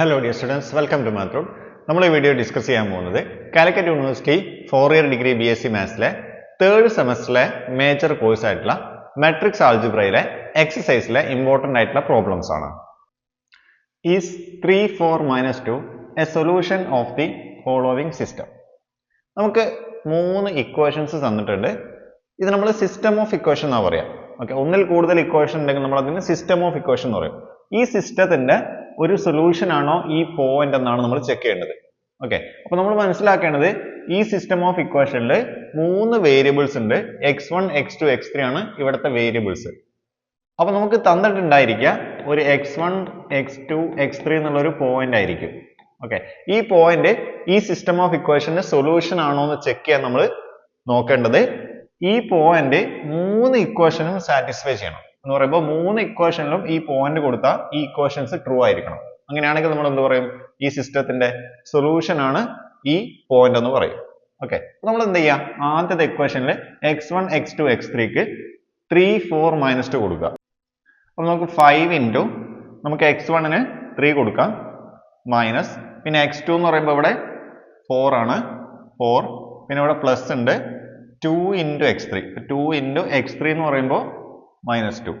Hello dear students welcome to മാത്രം നമ്മൾ ഈ വീഡിയോ ഡിസ്കസ് ചെയ്യാൻ പോകുന്നത് Calicut university four year degree B S C മാത്സിലെ third സെമസ്റ്ററിലെ മേജർ കോഴ്സ് ആയിട്ടുള്ള മെട്രിക്സ് ആൾജിബ്രയിലെ എക്സസൈസിലെ ഇമ്പോർട്ടന്റ് ആയിട്ടുള്ള പ്രോബ്ലംസ് ആണ്. Is three four minus two a solution of the following system നമുക്ക് മൂന്ന് ഇക്വേഷൻസ് തന്നിട്ടുണ്ട്. ഇത് നമ്മൾ സിസ്റ്റം ഓഫ് ഇക്വേഷൻ എന്നാണ് പറയാം. ഓക്കെ ഒന്നിൽ കൂടുതൽ ഇക്വേഷൻ ഉണ്ടെങ്കിൽ നമ്മൾ അതിന് സിസ്റ്റം ഓഫ് ഇക്വേഷൻ എന്ന് പറയും. ഈ സിസ്റ്റത്തിന്റെ ഒരു സൊല്യൂഷൻ ആണോ ഈ പോയിന്റ് എന്നാണ് നമ്മൾ ചെക്ക് ചെയ്യേണ്ടത്. ഓക്കെ അപ്പൊ നമ്മൾ മനസ്സിലാക്കേണ്ടത് ഈ സിസ്റ്റം ഓഫ് ഇക്വേഷനിൽ മൂന്ന് വേരിയബിൾസ് ഉണ്ട്. X one X two X three ആണ് ഇവിടുത്തെ വേരിയബിൾസ് അപ്പൊ നമുക്ക് തന്നിട്ടുണ്ടായിരിക്കുക ഒരു X one X two X three എന്നുള്ള ഒരു പോയിന്റ് ആയിരിക്കും. ഓക്കെ ഈ പോയിന്റ് ഈ സിസ്റ്റം ഓഫ് ഇക്വേഷന്റെ സൊല്യൂഷൻ ആണോ എന്ന് ചെക്ക് ചെയ്യാൻ നമ്മൾ നോക്കേണ്ടത് ഈ പോയിന്റ് മൂന്ന് ഇക്വേഷനും സാറ്റിസ്ഫൈ ചെയ്യണം. എന്ന് പറയുമ്പോൾ മൂന്ന് ഇക്വേഷനിലും ഈ പോയിന്റ് കൊടുത്താൽ ഈ ഇക്വേഷൻസ് ട്രൂ ആയിരിക്കണം. അങ്ങനെയാണെങ്കിൽ നമ്മൾ എന്ത് പറയും? ഈ സിസ്റ്റത്തിന്റെ സൊല്യൂഷൻ ആണ് ഈ പോയിന്റ് എന്ന് പറയും. ഓക്കെ നമ്മൾ എന്ത് ചെയ്യാം? ആദ്യത്തെ ഇക്വേഷനിൽ X one X two X ത്രീക്ക് three four minus two കൊടുക്കുക. അപ്പോൾ നമുക്ക് ഫൈവ് ഇന്റു നമുക്ക് എക്സ് വണ്ണിന് ത്രീ കൊടുക്കാം. മൈനസ് പിന്നെ എക്സ് ടു എന്ന് പറയുമ്പോൾ ഇവിടെ ഫോർ ആണ്. ഫോർ പിന്നെ ഇവിടെ പ്ലസ് ഉണ്ട്. Two into X three two into X three എന്ന് പറയുമ്പോൾ മൈനസ് ടു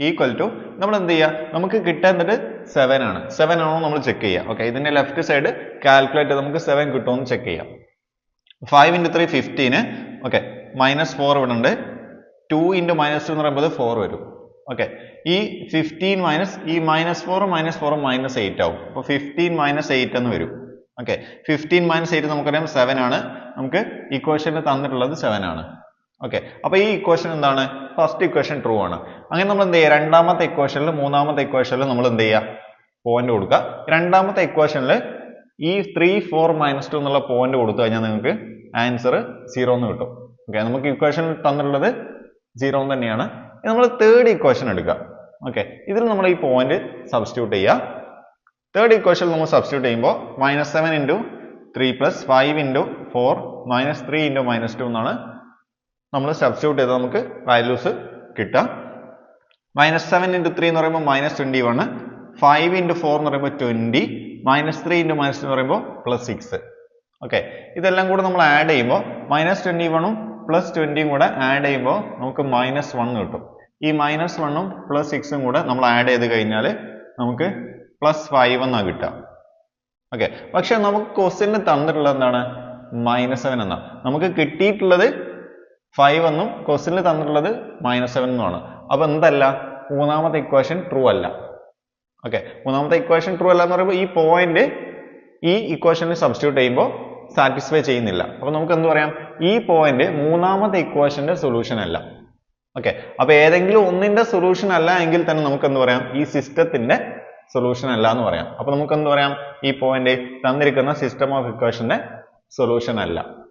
ഈക്വൽ ടു നമ്മൾ എന്ത് ചെയ്യുക നമുക്ക് കിട്ടേണ്ടത് സെവൻ ആണ്. സെവൻ ആണോ നമ്മൾ ചെക്ക് ചെയ്യുക ഓക്കെ ഇതിന്റെ ലെഫ്റ്റ് സൈഡ് കാൽക്കുലേറ്റ് നമുക്ക് സെവൻ കിട്ടുമെന്ന് ചെക്ക് ചെയ്യാം. Five into three fifteen okay minus four ഇവിടെ ഉണ്ട്. ടു ഇന്റു മൈനസ് ടു എന്ന് പറയുമ്പോൾ ഫോർ വരും. ഓക്കെ ഈ ഫിഫ്റ്റീൻ മൈനസ് ഈ മൈനസ് ഫോറും മൈനസ് ഫോറും മൈനസ് എയ്റ്റ് ആവും. അപ്പോൾ ഫിഫ്റ്റീൻ മൈനസ് എയ്റ്റ് എന്ന് വരും. ഓക്കെ ഫിഫ്റ്റീൻ മൈനസ് എയ്റ്റ് നമുക്കറിയാം സെവൻ ആണ്. നമുക്ക് ഇക്വേഷനിൽ തന്നിട്ടുള്ളത് സെവൻ ആണ്. ഓക്കെ അപ്പോൾ ഈ ഇക്വേഷൻ എന്താണ്? ഫസ്റ്റ് ഇക്വേഷൻ ട്രൂ ആണ്. അങ്ങനെ നമ്മൾ എന്ത് ചെയ്യുക? രണ്ടാമത്തെ ഇക്വേഷനിൽ മൂന്നാമത്തെ ഇക്വേഷനിൽ നമ്മൾ എന്ത് ചെയ്യുക? പോയിന്റ് കൊടുക്കുക. രണ്ടാമത്തെ ഇക്വേഷനിൽ ഈ ത്രീ ഫോർ മൈനസ് ടു എന്നുള്ള പോയിന്റ് കൊടുത്തു കഴിഞ്ഞാൽ നിങ്ങൾക്ക് ആൻസർ സീറോ എന്ന് കിട്ടും. ഓക്കെ നമുക്ക് ഇക്വേഷൻ തന്നിട്ടുള്ളത് സീറോ തന്നെയാണ്. നമ്മൾ തേർഡ് ഇക്വേഷൻ എടുക്കുക. ഓക്കെ ഇതിൽ നമ്മൾ ഈ പോയിന്റ് സബ്സ്റ്റിറ്റ്യൂട്ട് ചെയ്യുക. തേർഡ് ഇക്വേഷൻ നമ്മൾ സബ്സ്റ്റിറ്റ്യൂട്ട് ചെയ്യുമ്പോൾ minus seven into three plus five into four minus three into minus two എന്നാണ് നമ്മൾ സബ്സ്റ്റിറ്റ്യൂട്ട് ചെയ്താൽ നമുക്ക് വാല്യൂസ് കിട്ടാം. മൈനസ് സെവൻ ഇന്റു ത്രീ എന്ന് പറയുമ്പോൾ minus twenty one five into four എന്ന് പറയുമ്പോൾ twenty minus three into minus എന്ന് പറയുമ്പോൾ പ്ലസ് സിക്സ് ഓക്കെ ഇതെല്ലാം കൂടെ നമ്മൾ ആഡ് ചെയ്യുമ്പോൾ മൈനസ് ട്വന്റി വണ്ണും പ്ലസ് ട്വന്റിയും കൂടെ ആഡ് ചെയ്യുമ്പോൾ നമുക്ക് മൈനസ് വൺ കിട്ടും. ഈ മൈനസ് വണ്ണും പ്ലസ് സിക്സും കൂടെ നമ്മൾ ആഡ് ചെയ്ത് കഴിഞ്ഞാൽ നമുക്ക് പ്ലസ് ഫൈവ് എന്നാണ് കിട്ടുക. ഓക്കെ പക്ഷെ നമുക്ക് ക്വസ്റ്റ്യനിൽ തന്നിട്ടുള്ളത് എന്താണ്? മൈനസ് സെവൻ എന്നാണ് നമുക്ക് കിട്ടിയിട്ടുള്ളത് ഫൈവ് എന്നും ക്വസ്റ്റ്യനിൽ തന്നിട്ടുള്ളത് മൈനസ് സെവൻ എന്നുമാണ്. അപ്പൊ എന്തല്ല? മൂന്നാമത്തെ ഇക്വേഷൻ ട്രൂ അല്ല. ഓക്കെ മൂന്നാമത്തെ ഇക്വേഷൻ ട്രൂ അല്ല എന്ന് പറയുമ്പോൾ ഈ പോയിന്റ് ഈ ഇക്വേഷനിൽ സബ്സ്റ്റിറ്റ്യൂട്ട് ചെയ്യുമ്പോൾ സാറ്റിസ്ഫൈ ചെയ്യുന്നില്ല. അപ്പൊ നമുക്ക് എന്ത് പറയാം? ഈ പോയിന്റ് മൂന്നാമത്തെ ഇക്വേഷന്റെ സൊല്യൂഷൻ അല്ല. ഓക്കെ അപ്പൊ ഏതെങ്കിലും ഒന്നിന്റെ സൊല്യൂഷൻ അല്ല എങ്കിൽ തന്നെ നമുക്ക് എന്ത് പറയാം? ഈ സിസ്റ്റത്തിന്റെ സൊല്യൂഷൻ അല്ല എന്ന് പറയാം. അപ്പൊ നമുക്ക് എന്ത് പറയാം? ഈ പോയിന്റ് തന്നിരിക്കുന്ന സിസ്റ്റം ഓഫ് ഇക്വേഷന്റെ സൊല്യൂഷൻ അല്ല.